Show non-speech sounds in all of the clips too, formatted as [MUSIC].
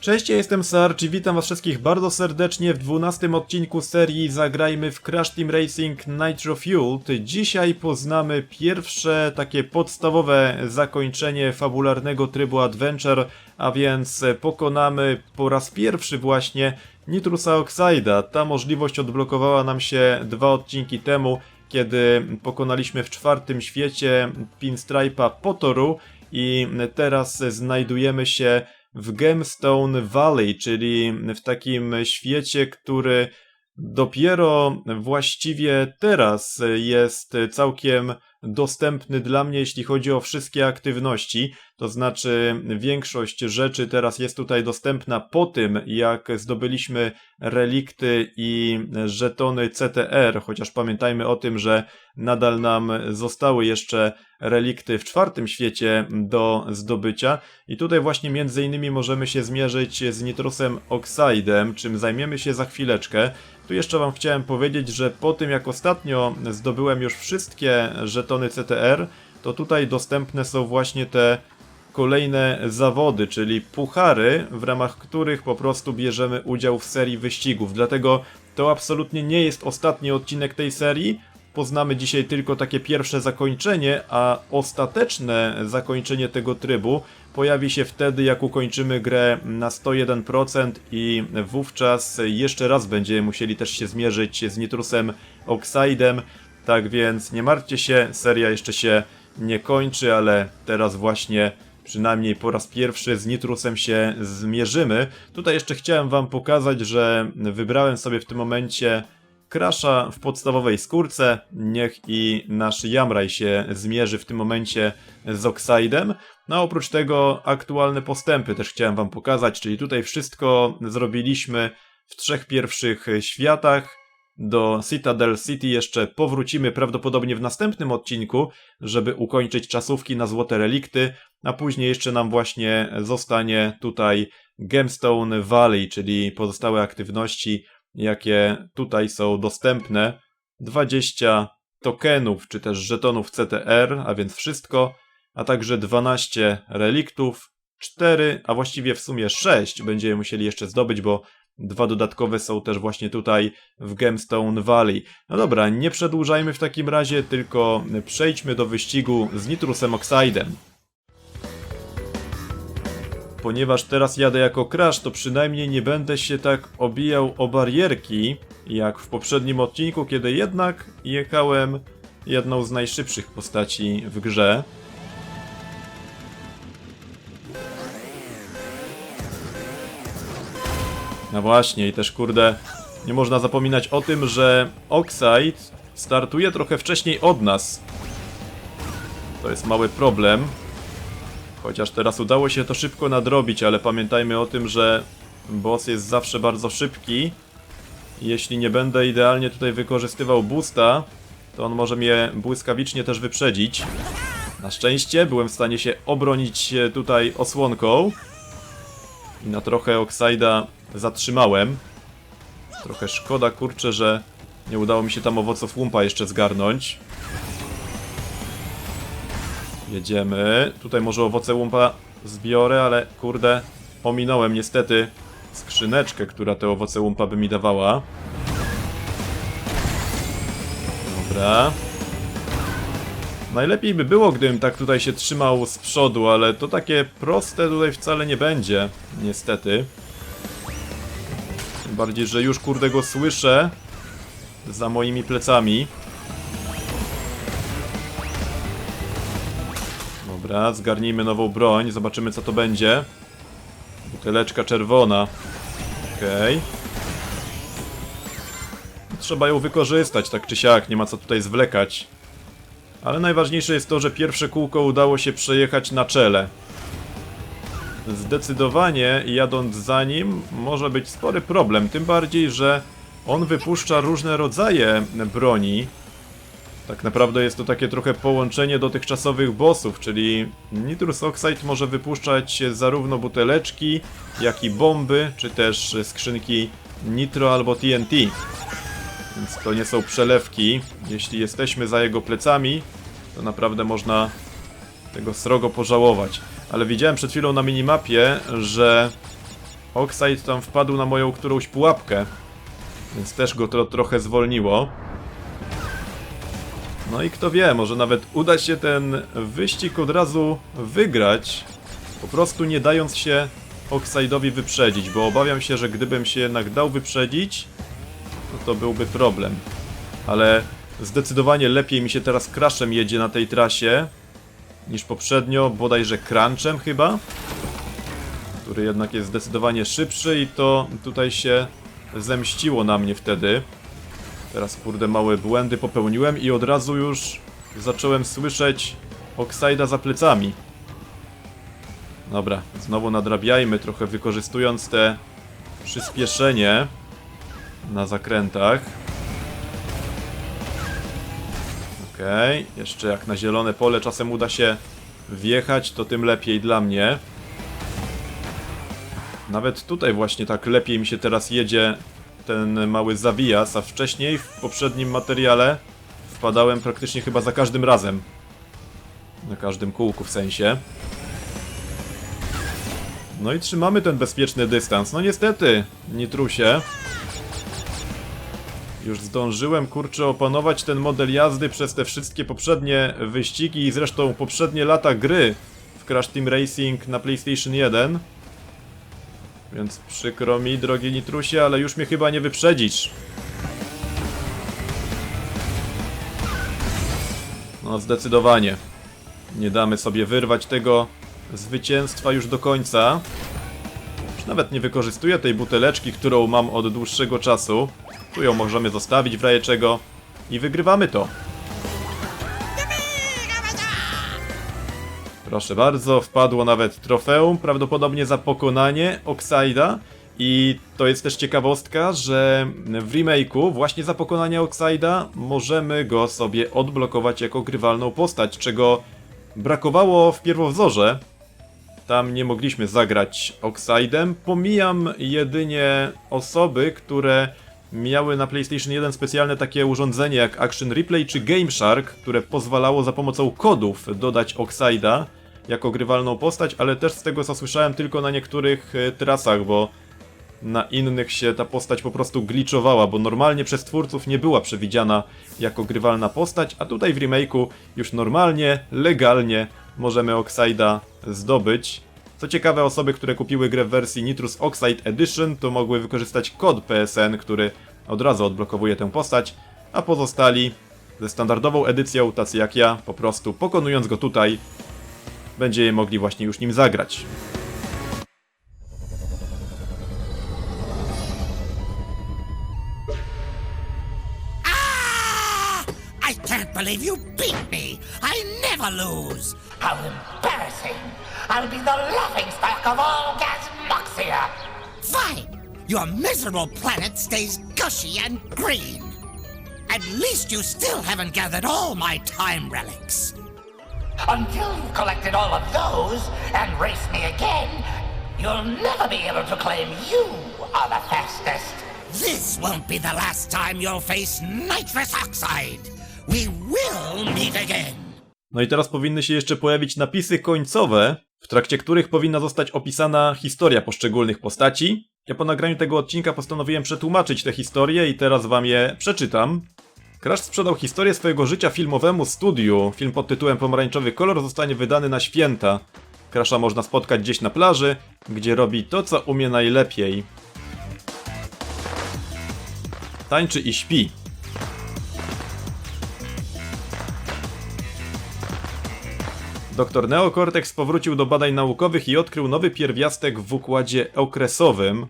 Cześć, ja jestem Sarge i witam was wszystkich bardzo serdecznie w 12 odcinku serii Zagrajmy w Crash Team Racing Nitro Fueled. Dzisiaj poznamy pierwsze takie podstawowe zakończenie fabularnego trybu Adventure, a więc pokonamy po raz pierwszy właśnie Nitrusa Oxida. Ta możliwość odblokowała nam się dwa odcinki temu, kiedy pokonaliśmy w czwartym świecie Pinstripe'a Potoru i teraz znajdujemy się w Gemstone Valley, czyli w takim świecie, który dopiero właściwie teraz jest całkiem dostępny dla mnie, jeśli chodzi o wszystkie aktywności. To znaczy, większość rzeczy teraz jest tutaj dostępna po tym, jak zdobyliśmy relikty i żetony CTR, chociaż pamiętajmy o tym, że nadal nam zostały jeszcze relikty w czwartym świecie do zdobycia. I tutaj właśnie między innymi możemy się zmierzyć z Nitrosem Oxidem, czym zajmiemy się za chwileczkę. Tu jeszcze wam chciałem powiedzieć, że po tym jak ostatnio zdobyłem już wszystkie żetony CTR, to tutaj dostępne są właśnie te kolejne zawody, czyli puchary, w ramach których po prostu bierzemy udział w serii wyścigów. Dlatego to absolutnie nie jest ostatni odcinek tej serii. Poznamy dzisiaj tylko takie pierwsze zakończenie, a ostateczne zakończenie tego trybu pojawi się wtedy, jak ukończymy grę na 101% i wówczas jeszcze raz będziemy musieli też się zmierzyć z Nitrusem Oxidem. Tak więc nie martwcie się, seria jeszcze się nie kończy, ale teraz właśnie przynajmniej po raz pierwszy z Nitrusem się zmierzymy. Tutaj jeszcze chciałem wam pokazać, że wybrałem sobie w tym momencie Crasha w podstawowej skórce. Niech i nasz Jamraj się zmierzy w tym momencie z Oxidem. No a oprócz tego aktualne postępy też chciałem wam pokazać, czyli tutaj wszystko zrobiliśmy w trzech pierwszych światach. Do Citadel City jeszcze powrócimy prawdopodobnie w następnym odcinku, żeby ukończyć czasówki na złote relikty, a później jeszcze nam właśnie zostanie tutaj Gemstone Valley, czyli pozostałe aktywności, jakie tutaj są dostępne. 20 tokenów, czy też żetonów CTR, a więc wszystko, a także 12 reliktów, 4, a właściwie w sumie 6 będziemy musieli jeszcze zdobyć, bo Dwa dodatkowe są też właśnie tutaj w Gemstone Valley. No dobra, nie przedłużajmy w takim razie, tylko przejdźmy do wyścigu z Nitrusem Oxidem. Ponieważ teraz jadę jako Crash, to przynajmniej nie będę się tak obijał o barierki, jak w poprzednim odcinku, kiedy jednak jechałem jedną z najszybszych postaci w grze. No właśnie, i też kurde, nie można zapominać o tym, że Oxide startuje trochę wcześniej od nas. To jest mały problem. Chociaż teraz udało się to szybko nadrobić, ale pamiętajmy o tym, że boss jest zawsze bardzo szybki. Jeśli nie będę idealnie tutaj wykorzystywał boosta, to on może mnie błyskawicznie też wyprzedzić. Na szczęście byłem w stanie się obronić tutaj osłonką. I na trochę Oxida zatrzymałem. Trochę szkoda, kurczę, że nie udało mi się tam owoców łumpa jeszcze zgarnąć. Jedziemy. Tutaj może owoce łumpa zbiorę, ale kurde, pominąłem niestety skrzyneczkę, która te owoce łumpa by mi dawała. Dobra. Najlepiej by było, gdybym tak tutaj się trzymał z przodu, ale to takie proste tutaj wcale nie będzie, niestety. Tym bardziej, że już kurde go słyszę za moimi plecami. Dobra, zgarnijmy nową broń, zobaczymy co to będzie. Buteleczka czerwona. Okej. Okay. Trzeba ją wykorzystać, tak czy siak, nie ma co tutaj zwlekać. Ale najważniejsze jest to, że pierwsze kółko udało się przejechać na czele. Zdecydowanie jadąc za nim może być spory problem, tym bardziej, że on wypuszcza różne rodzaje broni. Tak naprawdę jest to takie trochę połączenie dotychczasowych bossów, czyli Nitrus Oxide może wypuszczać zarówno buteleczki, jak i bomby, czy też skrzynki Nitro albo TNT. Więc to nie są przelewki. Jeśli jesteśmy za jego plecami, to naprawdę można tego srogo pożałować. Ale widziałem przed chwilą na minimapie, że Oxide tam wpadł na moją którąś pułapkę, więc też go to trochę zwolniło. No i kto wie, może nawet uda się ten wyścig od razu wygrać, po prostu nie dając się Oxide'owi wyprzedzić, bo obawiam się, że gdybym się jednak dał wyprzedzić, no to byłby problem. Ale zdecydowanie lepiej mi się teraz Crashem jedzie na tej trasie niż poprzednio, bodajże Crunchem chyba, który jednak jest zdecydowanie szybszy i to tutaj się zemściło na mnie wtedy. Teraz kurde małe błędy popełniłem i od razu już zacząłem słyszeć Oxide'a za plecami. Dobra, znowu nadrabiajmy trochę wykorzystując te przyspieszenie na zakrętach. Okej, jeszcze jak na zielone pole czasem uda się wjechać, to tym lepiej dla mnie. Nawet tutaj właśnie tak lepiej mi się teraz jedzie ten mały zawijas, a wcześniej w poprzednim materiale wpadałem praktycznie chyba za każdym razem. Na każdym kółku w sensie. No i trzymamy ten bezpieczny dystans. No niestety, Nitrusie. Już zdążyłem, kurczę, opanować ten model jazdy przez te wszystkie poprzednie wyścigi i zresztą poprzednie lata gry w Crash Team Racing na PlayStation 1. Więc przykro mi, drogi Nitrusie, ale już mnie chyba nie wyprzedzisz. No, zdecydowanie. Nie damy sobie wyrwać tego zwycięstwa już do końca. Już nawet nie wykorzystuję tej buteleczki, którą mam od dłuższego czasu. Tu ją możemy zostawić w razie czego. I wygrywamy to. Proszę bardzo, wpadło nawet trofeum, prawdopodobnie za pokonanie Oxide'a. I to jest też ciekawostka, że w remake'u właśnie za pokonanie Oxide'a możemy go sobie odblokować jako grywalną postać, czego brakowało w pierwowzorze. Tam nie mogliśmy zagrać Oxide'em. Pomijam jedynie osoby, które miały na PlayStation 1 specjalne takie urządzenie jak Action Replay czy Game Shark, które pozwalało za pomocą kodów dodać Oxide'a jako grywalną postać, ale też z tego co słyszałem tylko na niektórych e, trasach, bo na innych się ta postać po prostu glitchowała, bo normalnie przez twórców nie była przewidziana jako grywalna postać, a tutaj w remake'u już normalnie, legalnie możemy Oxide'a zdobyć. Co ciekawe, osoby, które kupiły grę w wersji Nitrus Oxide Edition, to mogły wykorzystać kod PSN, który od razu odblokowuje tę postać, a pozostali ze standardową edycją, tacy jak ja, po prostu pokonując go tutaj, będziemy mogli właśnie już nim zagrać. Ah! I can't believe you beat me. I never lose. How embarrassing! I'll be the laughing stock of all Gasmoxia! Fine. Your miserable planet stays gushy and green. At least you still haven't gathered all my time relics. Until you've collected all of those and race me again, you'll never be able to claim you are the fastest. This won't be the last time you'll face nitrous oxide. We will meet again. No i teraz powinny się jeszcze pojawić napisy końcowe, w trakcie których powinna zostać opisana historia poszczególnych postaci. Ja po nagraniu tego odcinka postanowiłem przetłumaczyć te historie i teraz wam je przeczytam. Crash sprzedał historię swojego życia filmowemu studiu. Film pod tytułem Pomarańczowy kolor zostanie wydany na święta. Crasha można spotkać gdzieś na plaży, gdzie robi to, co umie najlepiej. Tańczy i śpi. Dr Neocortex powrócił do badań naukowych i odkrył nowy pierwiastek w układzie okresowym.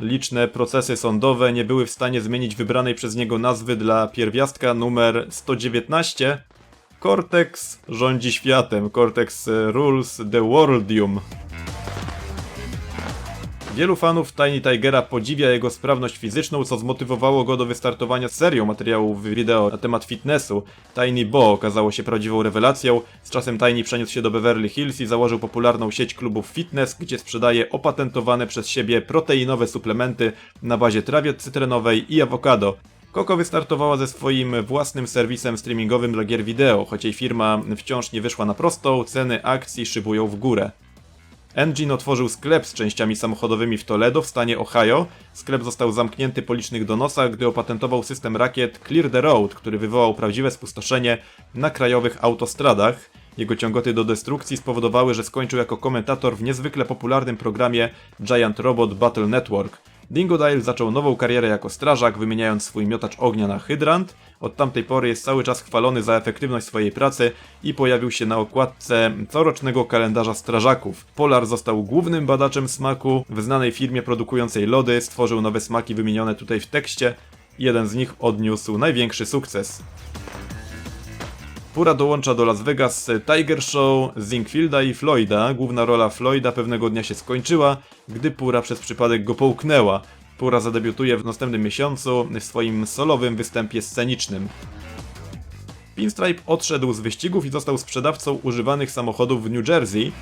Liczne procesy sądowe nie były w stanie zmienić wybranej przez niego nazwy dla pierwiastka numer 119. Cortex rządzi światem. Cortex e, rules the worldium. Wielu fanów Tiny Tigera podziwia jego sprawność fizyczną, co zmotywowało go do wystartowania z serią materiałów wideo na temat fitnessu. Tiny Bo okazało się prawdziwą rewelacją. Z czasem Tiny przeniósł się do Beverly Hills i założył popularną sieć klubów fitness, gdzie sprzedaje opatentowane przez siebie proteinowe suplementy na bazie trawy cytrynowej i awokado. Coco wystartowała ze swoim własnym serwisem streamingowym dla gier wideo, choć jej firma wciąż nie wyszła na prostą, ceny akcji szybują w górę. Engine otworzył sklep z częściami samochodowymi w Toledo w stanie Ohio. Sklep został zamknięty po licznych donosach, gdy opatentował system rakiet Clear the Road, który wywołał prawdziwe spustoszenie na krajowych autostradach. Jego ciągoty do destrukcji spowodowały, że skończył jako komentator w niezwykle popularnym programie Giant Robot Battle Network. Dingodile zaczął nową karierę jako strażak, wymieniając swój miotacz ognia na hydrant. Od tamtej pory jest cały czas chwalony za efektywność swojej pracy i pojawił się na okładce corocznego kalendarza strażaków. Polar został głównym badaczem smaku w znanej firmie produkującej lody, stworzył nowe smaki wymienione tutaj w tekście. Jeden z nich odniósł największy sukces. Pura dołącza do Las Vegas Tiger Show Zinkfielda i Floyda. Główna rola Floyda pewnego dnia się skończyła, gdy Pura przez przypadek go połknęła. Pura zadebiutuje w następnym miesiącu w swoim solowym występie scenicznym. Pinstripe odszedł z wyścigów i został sprzedawcą używanych samochodów w New Jersey.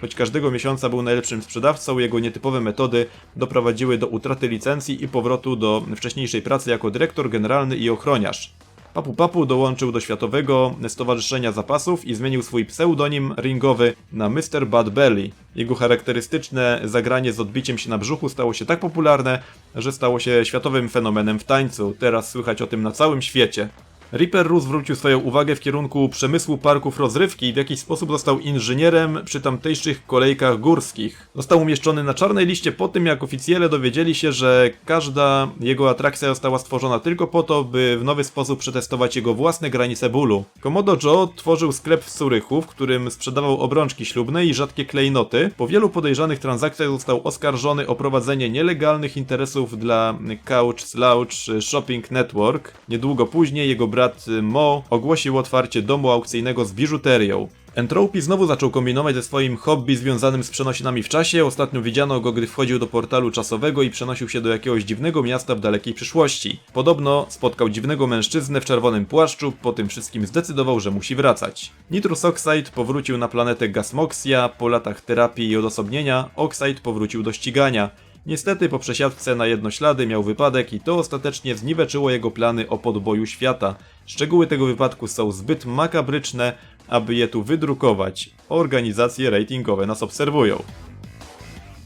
Choć każdego miesiąca był najlepszym sprzedawcą, jego nietypowe metody doprowadziły do utraty licencji i powrotu do wcześniejszej pracy jako dyrektor generalny i ochroniarz. Papu Papu dołączył do Światowego Stowarzyszenia Zapasów i zmienił swój pseudonim ringowy na Mr. Bad Belly. Jego charakterystyczne zagranie z odbiciem się na brzuchu stało się tak popularne, że stało się światowym fenomenem w tańcu. Teraz słychać o tym na całym świecie. Ripper Rus zwrócił swoją uwagę w kierunku przemysłu parków rozrywki i w jakiś sposób został inżynierem przy tamtejszych kolejkach górskich. Został umieszczony na czarnej liście po tym, jak oficjele dowiedzieli się, że każda jego atrakcja została stworzona tylko po to, by w nowy sposób przetestować jego własne granice bólu. Komodo Joe tworzył sklep w Surychu, w którym sprzedawał obrączki ślubne i rzadkie klejnoty. Po wielu podejrzanych transakcjach został oskarżony o prowadzenie nielegalnych interesów dla Couch Slouch Shopping Network. Niedługo później jego brat Mo ogłosił otwarcie domu aukcyjnego z biżuterią. Entropy znowu zaczął kombinować ze swoim hobby związanym z przenosinami w czasie. Ostatnio widziano go, gdy wchodził do portalu czasowego i przenosił się do jakiegoś dziwnego miasta w dalekiej przyszłości. Podobno spotkał dziwnego mężczyznę w czerwonym płaszczu, po tym wszystkim zdecydował, że musi wracać. Nitrous Oxide powrócił na planetę Gasmoxia, po latach terapii i odosobnienia Oxide powrócił do ścigania. Niestety po przesiadce na jednoślady miał wypadek i to ostatecznie zniweczyło jego plany o podboju świata. Szczegóły tego wypadku są zbyt makabryczne, aby je tu wydrukować. Organizacje ratingowe nas obserwują.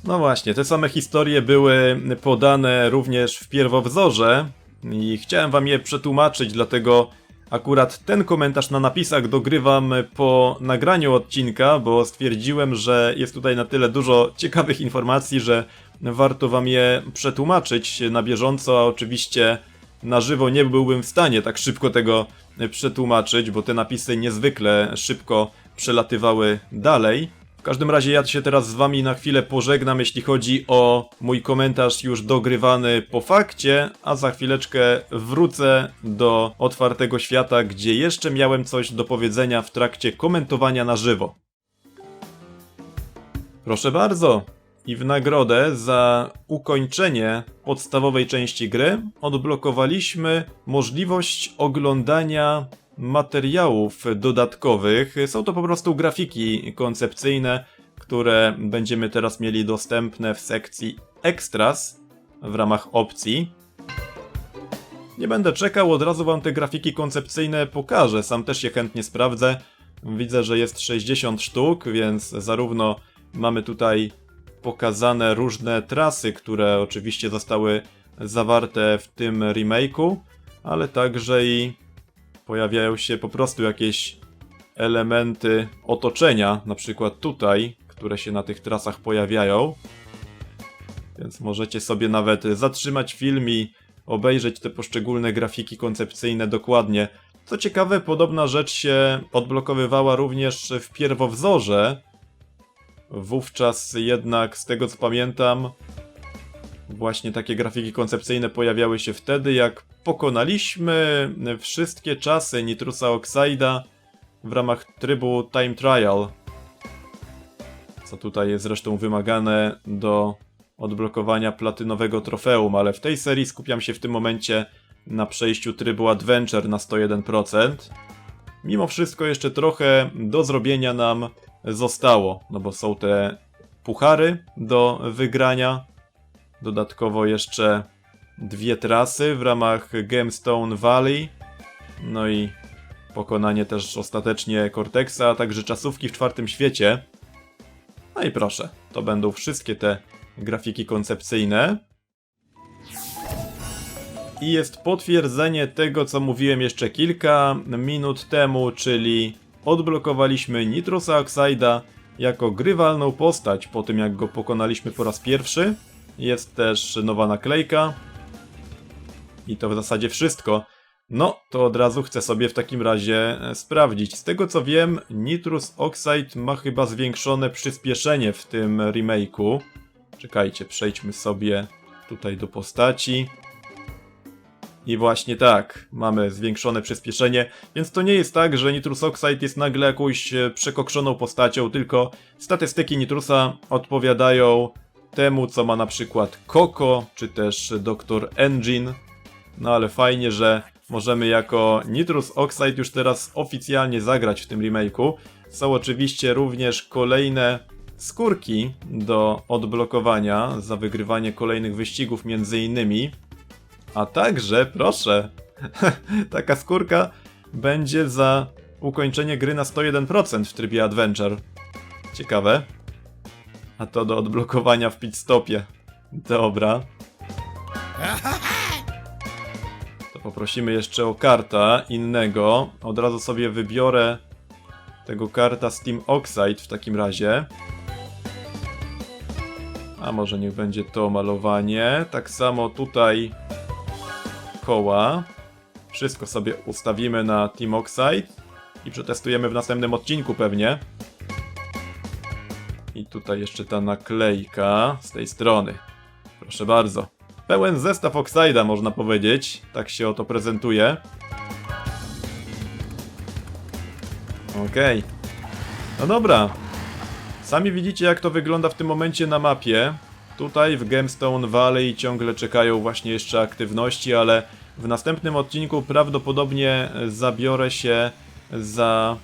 No właśnie, te same historie były podane również w pierwowzorze i chciałem wam je przetłumaczyć, dlatego akurat ten komentarz na napisach dogrywam po nagraniu odcinka, bo stwierdziłem, że jest tutaj na tyle dużo ciekawych informacji, że warto wam je przetłumaczyć na bieżąco, a oczywiście na żywo nie byłbym w stanie tak szybko tego przetłumaczyć, bo te napisy niezwykle szybko przelatywały dalej. W każdym razie ja się teraz z wami na chwilę pożegnam, jeśli chodzi o mój komentarz już dogrywany po fakcie, a za chwileczkę wrócę do otwartego świata, gdzie jeszcze miałem coś do powiedzenia w trakcie komentowania na żywo. Proszę bardzo. I w nagrodę za ukończenie podstawowej części gry odblokowaliśmy możliwość oglądania materiałów dodatkowych. Są to po prostu grafiki koncepcyjne, które będziemy teraz mieli dostępne w sekcji Extras w ramach opcji. Nie będę czekał, od razu wam te grafiki koncepcyjne pokażę, sam też je chętnie sprawdzę. Widzę, że jest 60 sztuk, więc zarówno mamy tutaj pokazane różne trasy, które oczywiście zostały zawarte w tym remake'u, ale także i pojawiają się po prostu jakieś elementy otoczenia, na przykład tutaj, które się na tych trasach pojawiają. Więc możecie sobie nawet zatrzymać film i obejrzeć te poszczególne grafiki koncepcyjne dokładnie. Co ciekawe, podobna rzecz się odblokowywała również w pierwowzorze. Wówczas jednak, z tego co pamiętam, właśnie takie grafiki koncepcyjne pojawiały się wtedy, jak pokonaliśmy wszystkie czasy Nitrusa Oxida w ramach trybu Time Trial. Co tutaj jest zresztą wymagane do odblokowania platynowego trofeum, ale w tej serii skupiam się w tym momencie na przejściu trybu Adventure na 101%. Mimo wszystko jeszcze trochę do zrobienia nam zostało, no bo są te puchary do wygrania. Dodatkowo jeszcze dwie trasy w ramach Gemstone Valley. No i pokonanie też ostatecznie Cortexa, a także czasówki w czwartym świecie. No i proszę, to będą wszystkie te grafiki koncepcyjne. I jest potwierdzenie tego, co mówiłem jeszcze kilka minut temu, czyli odblokowaliśmy Nitrosa Oxida jako grywalną postać po tym, jak go pokonaliśmy po raz pierwszy. Jest też nowa naklejka. I to w zasadzie wszystko. No, to od razu chcę sobie w takim razie e, sprawdzić. Z tego co wiem, Nitrous Oxide ma chyba zwiększone przyspieszenie w tym remake'u. Czekajcie, przejdźmy sobie tutaj do postaci. I właśnie tak, mamy zwiększone przyspieszenie, więc to nie jest tak, że Nitrous Oxide jest nagle jakąś e, przekokszoną postacią, tylko statystyki Nitrusa odpowiadają temu, co ma na przykład Coco, czy też Dr. Engine. No ale fajnie, że możemy jako Nitrous Oxide już teraz oficjalnie zagrać w tym remake'u. Są oczywiście również kolejne skórki do odblokowania za wygrywanie kolejnych wyścigów między innymi. A także, proszę, [LAUGHS] taka skórka będzie za ukończenie gry na 101% w trybie Adventure. Ciekawe. A to do odblokowania w pit stopie. Dobra. To poprosimy jeszcze o karta innego. Od razu sobie wybiorę tego karta Steam Oxide w takim razie. A może niech będzie to malowanie. Tak samo tutaj koła. Wszystko sobie ustawimy na Team Oxide i przetestujemy w następnym odcinku pewnie. I tutaj jeszcze ta naklejka z tej strony. Proszę bardzo. Pełen zestaw Oxida można powiedzieć. Tak się oto prezentuje. Okej. No dobra. Sami widzicie jak to wygląda w tym momencie na mapie. Tutaj w Gemstone Valley ciągle czekają właśnie jeszcze aktywności, ale w następnym odcinku prawdopodobnie zabiorę się za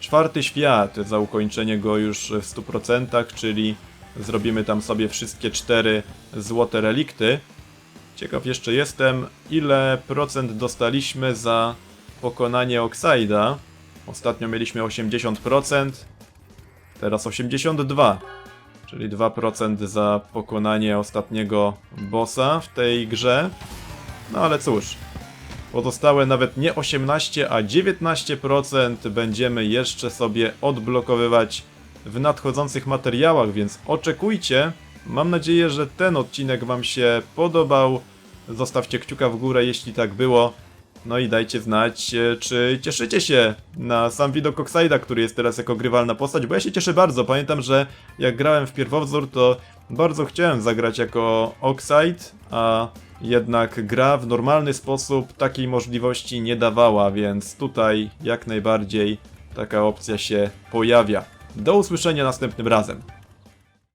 czwarty świat, za ukończenie go już w 100%, czyli zrobimy tam sobie wszystkie cztery złote relikty. Ciekaw jeszcze jestem, ile procent dostaliśmy za pokonanie Oxida. Ostatnio mieliśmy 80%, teraz 82%. Czyli 2% za pokonanie ostatniego bossa w tej grze. No ale cóż, pozostałe nawet nie 18, a 19% będziemy jeszcze sobie odblokowywać w nadchodzących materiałach, więc oczekujcie. Mam nadzieję, że ten odcinek Wam się podobał. Zostawcie kciuka w górę, jeśli tak było. No i dajcie znać, e, czy cieszycie się na sam widok Oxida, który jest teraz jako grywalna postać, bo ja się cieszę bardzo. Pamiętam, że jak grałem w pierwowzór, to bardzo chciałem zagrać jako Oxide, a jednak gra w normalny sposób takiej możliwości nie dawała, więc tutaj jak najbardziej taka opcja się pojawia. Do usłyszenia następnym razem.